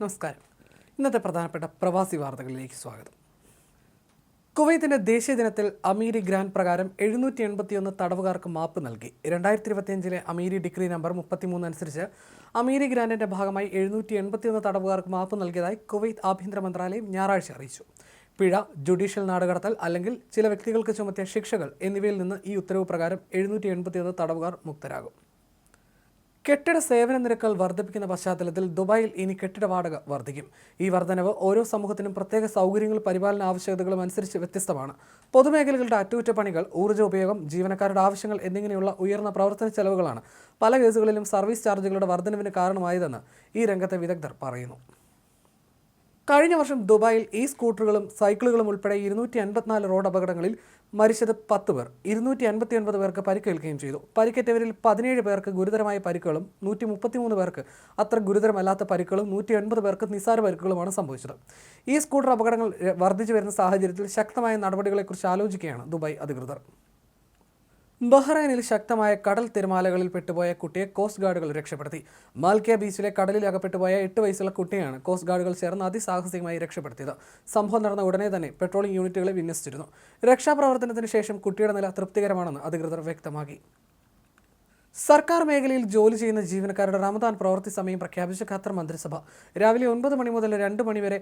നമസ്കാരം. ഇന്നത്തെ പ്രധാനപ്പെട്ട പ്രവാസി വാർത്തകളിലേക്ക് സ്വാഗതം. കുവൈത്തിന്റെ ദേശീയ ദിനത്തിൽ അമീരി ഗ്രാൻഡ് പ്രകാരം എഴുന്നൂറ്റി എൺപത്തിയൊന്ന് തടവുകാർക്ക് മാപ്പ് നൽകി. രണ്ടായിരത്തി ഇരുപത്തിയഞ്ചിലെ അമീരി ഡിഗ്രി നമ്പർ മുപ്പത്തിമൂന്ന് അനുസരിച്ച് അമീരി ഗ്രാൻഡിന്റെ ഭാഗമായി എഴുന്നൂറ്റി എൺപത്തിയൊന്ന് തടവുകാർക്ക് മാപ്പ് നൽകിയതായി കുവൈത്ത് ആഭ്യന്തര മന്ത്രാലയം ഞായറാഴ്ച അറിയിച്ചു. പിഴ ജുഡീഷ്യൽ നാടുകടത്തൽ അല്ലെങ്കിൽ ചില വ്യക്തികൾക്ക് ചുമത്തിയ ശിക്ഷകൾ എന്നിവയിൽ നിന്ന് ഈ ഉത്തരവ് പ്രകാരം എഴുന്നൂറ്റി എൺപത്തിയൊന്ന് തടവുകാർ മുക്തരാകും. കെട്ടിട സേവന നിരക്കുകൾ വർദ്ധിപ്പിക്കുന്ന പശ്ചാത്തലത്തിൽ ദുബായിൽ ഇനി കെട്ടിട വാടക വർദ്ധിക്കും. ഈ വർധനവ് ഓരോ സമൂഹത്തിനും പ്രത്യേക സൗകര്യങ്ങൾ പരിപാലന ആവശ്യകതകളും അനുസരിച്ച് വ്യത്യസ്തമാണ്. പൊതുമേഖലകളുടെ അറ്റകുറ്റപ്പണികൾ ഊർജ ഉപയോഗം ജീവനക്കാരുടെ ആവശ്യങ്ങൾ എന്നിങ്ങനെയുള്ള ഉയർന്ന പ്രവർത്തന ചെലവുകളാണ് പല കേസുകളിലും സർവീസ് ചാർജുകളുടെ വർധനവിന് കാരണമായതെന്ന് ഈ രംഗത്തെ വിദഗ്ധർ പറയുന്നു. കഴിഞ്ഞ വർഷം ദുബായിൽ ഈ സ്കൂട്ടറുകളും സൈക്കിളുകളും ഉൾപ്പെടെ ഇരുന്നൂറ്റി അൻപത്തിനാല് റോഡ് അപകടങ്ങളിൽ മരിച്ചത് പത്ത് പേർ. ഇരുന്നൂറ്റി അൻപത്തി ഒൻപത് പേർക്ക് പരിക്കേൽക്കുകയും ചെയ്തു. പരിക്കേറ്റവരിൽ പതിനേഴ് പേർക്ക് ഗുരുതരമായ പരിക്കുകളും നൂറ്റി മുപ്പത്തിമൂന്ന് പേർക്ക് അത്ര ഗുരുതരമല്ലാത്ത പരിക്കുകളും നൂറ്റി എൺപത് പേർക്ക് നിസ്സാര പരിക്കുകളുമാണ് സംഭവിച്ചത്. ഈ സ്കൂട്ടർ അപകടങ്ങൾ വർദ്ധിച്ചു വരുന്ന സാഹചര്യത്തിൽ ശക്തമായ നടപടികളെക്കുറിച്ച് ആലോചിക്കുകയാണ് ദുബായ് അധികൃതർ. ബഹ്റൈനിൽ ശക്തമായ കടൽ തിരമാലകളിൽ പെട്ടുപോയ കുട്ടിയെ കോസ്റ്റ് ഗാർഡുകൾ രക്ഷപ്പെടുത്തി. മാൽക്കിയ ബീച്ചിലെ കടലിൽ അകപ്പെട്ടുപോയ എട്ട് വയസ്സുള്ള കുട്ടിയാണ് കോസ്റ്റ് ഗാർഡുകൾ ചേർന്ന് അതിസാഹസികമായി രക്ഷപ്പെടുത്തിയത്. സംഭവം നടന്ന ഉടനെ തന്നെ പെട്രോളിംഗ് യൂണിറ്റുകളെ വിന്യസിച്ചിരുന്നു. രക്ഷാപ്രവർത്തനത്തിന് ശേഷം കുട്ടിയുടെ നില തൃപ്തികരമാണെന്ന് അധികൃതർ വ്യക്തമാക്കി. സർക്കാർ മേഖലയിൽ ജോലി ചെയ്യുന്ന ജീവനക്കാരുടെ റമദാൻ പ്രവൃത്തി സമയം പ്രഖ്യാപിച്ച ഖത്തർ മന്ത്രിസഭ. രാവിലെ ഒൻപത് മണി മുതൽ രണ്ട് മണി വരെ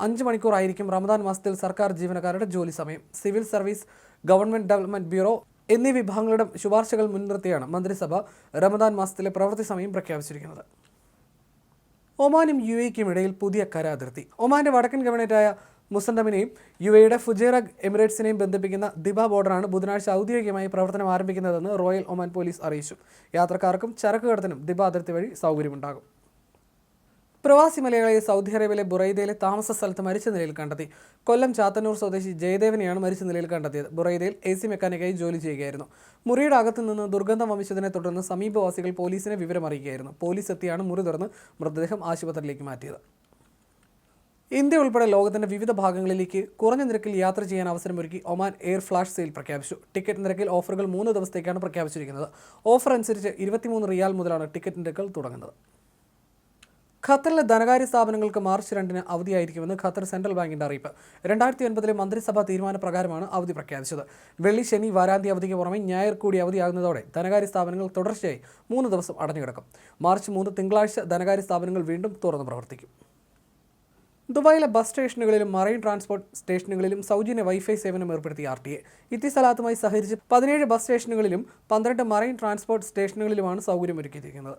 അഞ്ച് മണിക്കൂറായിരിക്കും റമദാൻ മാസത്തിൽ സർക്കാർ ജീവനക്കാരുടെ ജോലി സമയം. Civil service government development bureau എന്നീ വിഭാഗങ്ങളുടെ ശുപാർശകൾ മുൻനിർത്തിയാണ് മന്ത്രിസഭ റമദാൻ മാസത്തിലെ പ്രവൃത്തി സമയം പ്രഖ്യാപിച്ചിരിക്കുന്നത്. ഒമാനും യു എക്കും ഇടയിൽ പുതിയ കരാതിർത്തി. ഒമാന്റെ വടക്കൻ ഗവർണറായ മുസണ്ടമിനെയും യു എയുടെ ഫുജേറ എമിറേറ്റ്സിനെയും ബന്ധിപ്പിക്കുന്ന ദിബ ബോർഡറാണ് ബുധനാഴ്ച ഔദ്യോഗികമായി പ്രവർത്തനം ആരംഭിക്കുന്നതെന്ന് റോയൽ ഒമാൻ പോലീസ് അറിയിച്ചു. യാത്രക്കാർക്കും ചരക്ക് കടത്തിനും ദിബ അതിർത്തി വഴി സൗകര്യമുണ്ടാകും. പ്രവാസി മലയാളിയെ സൗദി അറേബ്യയിലെ ബുറൈദയിലെ താമസ സ്ഥലത്ത് മരിച്ച നിലയിൽ കണ്ടെത്തി. കൊല്ലം ചാത്തന്നൂർ സ്വദേശി ജയദേവനെയാണ് മരിച്ച നിലയിൽ കണ്ടെത്തിയത്. ബുറൈദയിൽ എ സി മെക്കാനിക്കായി ജോലി ചെയ്യുകയായിരുന്നു. മുറിയുടെ അകത്തു നിന്ന് ദുർഗന്ധം വമിച്ചതിനെ തുടർന്ന് സമീപവാസികൾ പോലീസിനെ വിവരം അറിയിക്കുകയായിരുന്നു. പോലീസ് എത്തിയാണ് മുറി തുറന്ന് മൃതദേഹം ആശുപത്രിയിലേക്ക് മാറ്റിയത്. ഇന്ത്യ ഉൾപ്പെടെ ലോകത്തിന്റെ വിവിധ ഭാഗങ്ങളിലേക്ക് കുറഞ്ഞ നിരക്കിൽ യാത്ര ചെയ്യാൻ അവസരമൊരുക്കി ഒമാൻ എയർ ഫ്ലാഷ് സെയിൽ പ്രഖ്യാപിച്ചു. ടിക്കറ്റ് നിരക്കിൽ ഓഫറുകൾ മൂന്ന് ദിവസത്തേക്കാണ് പ്രഖ്യാപിച്ചിരിക്കുന്നത്. ഓഫർ അനുസരിച്ച് ഇരുപത്തിമൂന്ന് റിയാൽ മുതലാണ് ടിക്കറ്റ് നിരക്കുകൾ തുടങ്ങുന്നത്. ഖത്തറിലെ ധനകാര്യ സ്ഥാപനങ്ങൾക്ക് മാർച്ച് രണ്ടിന് അവധിയായിരിക്കുമെന്ന് ഖത്തർ സെൻട്രൽ ബാങ്കിന്റെ അറിയിപ്പ്. രണ്ടായിരത്തി ഒൻപതിലെ മന്ത്രിസഭാ തീരുമാനപ്രകാരമാണ് അവധി പ്രഖ്യാപിച്ചത്. വെള്ളി ശനി വാരാന്ത്യ അവധിക്ക് പുറമെ ഞായർ കൂടി അവധിയാകുന്നതോടെ ധനകാര്യ സ്ഥാപനങ്ങൾ തുടർച്ചയായി മൂന്ന് ദിവസം അടഞ്ഞുകിടക്കും. മാർച്ച് മൂന്ന് തിങ്കളാഴ്ച ധനകാര്യ സ്ഥാപനങ്ങൾ വീണ്ടും തുറന്നു പ്രവർത്തിക്കും. ദുബായിലെ ബസ് സ്റ്റേഷനുകളിലും മറൈൻ ട്രാൻസ്പോർട്ട് സ്റ്റേഷനുകളിലും സൗജന്യ വൈഫൈ സേവനം ഏർപ്പെടുത്തി ആർ ടി എ. ഇത്തിസലാത്തുമായി സഹകരിച്ച് പതിനേഴ് ബസ് സ്റ്റേഷനുകളിലും പന്ത്രണ്ട് മറൈൻ ട്രാൻസ്പോർട്ട് സ്റ്റേഷനുകളിലുമാണ് സൗകര്യം ഒരുക്കിയിരിക്കുന്നത്